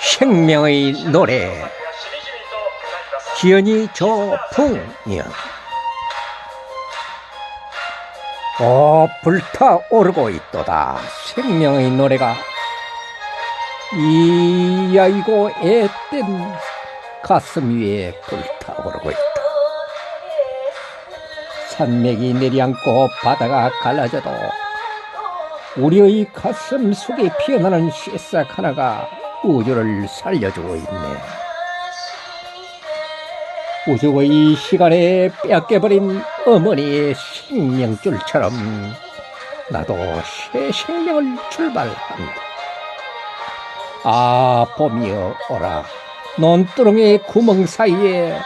생명의 노래. 기현이 조풍년 오 불타오르고 있도다. 생명의 노래가. 이야이고 애땐 가슴 위에 불타오르고 있다. 산맥이 내리앉고 바다가 갈라져도 우리의 가슴 속에 피어나는 새싹 하나가 우주를 살려주고 있네. 우주의 시간에 빼앗겨버린 어머니의 생명줄처럼 나도 새 생명을 출발한다. 아, 봄이여 오라. 논두렁의 구멍 사이에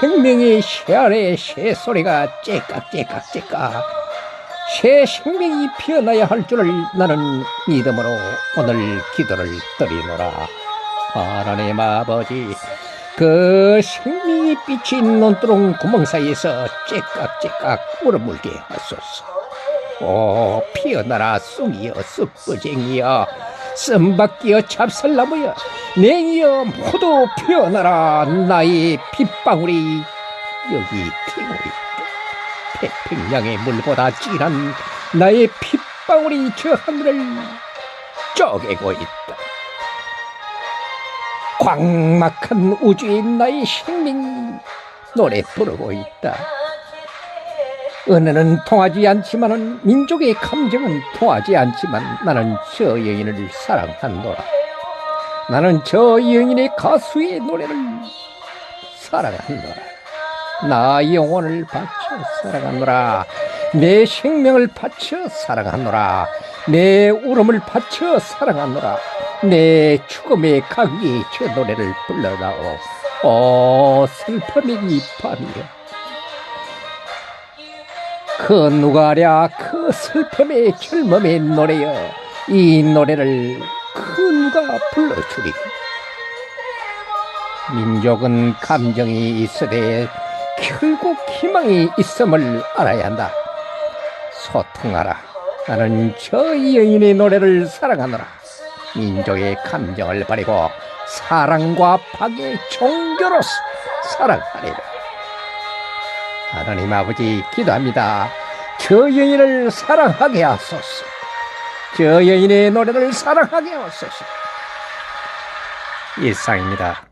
생명의 새알의 새소리가 째깍째깍째깍 새 생명이 피어나야 할 줄을 나는 믿음으로 오늘 기도를 드리노라. 하나님 아버지, 그 생명이 비친 논두렁 구멍 사이에서 째깍째깍 울어물게 하소서. 오, 피어나라 쑥이여, 쑥부쟁이여, 씀박기여, 찹쌀나무여, 냉이여, 모두 피어나라 나의 빗방울이 여기 튀고 있다. 태평양의 물보다 진한 나의 핏방울이 저 하늘을 쪼개고 있다. 광막한 우주에 나의 생명이 노래 부르고 있다. 은혜는 통하지 않지만은 민족의 감정은 통하지 않지만 나는 저 여인을 사랑한노라. 나는 저 여인의 가수의 노래를 사랑한노라. 나 영혼을 바쳐 사랑하노라. 내 생명을 바쳐 사랑하노라. 내 울음을 바쳐 사랑하노라. 내 죽음의 가위에 저 노래를 불러다오. 오 슬픔의 이 밤이여. 그 누가랴 그 슬픔의 젊음의 노래여. 이 노래를 그 누가 불러주리. 민족은 감정이 있으되 결국 희망이 있음을 알아야 한다. 소통하라. 나는 저 여인의 노래를 사랑하노라. 민족의 감정을 버리고 사랑과 박의 종교로서 사랑하리라. 하나님 아버지 기도합니다. 저 여인을 사랑하게 하소서. 저 여인의 노래를 사랑하게 하소서. 일상입니다.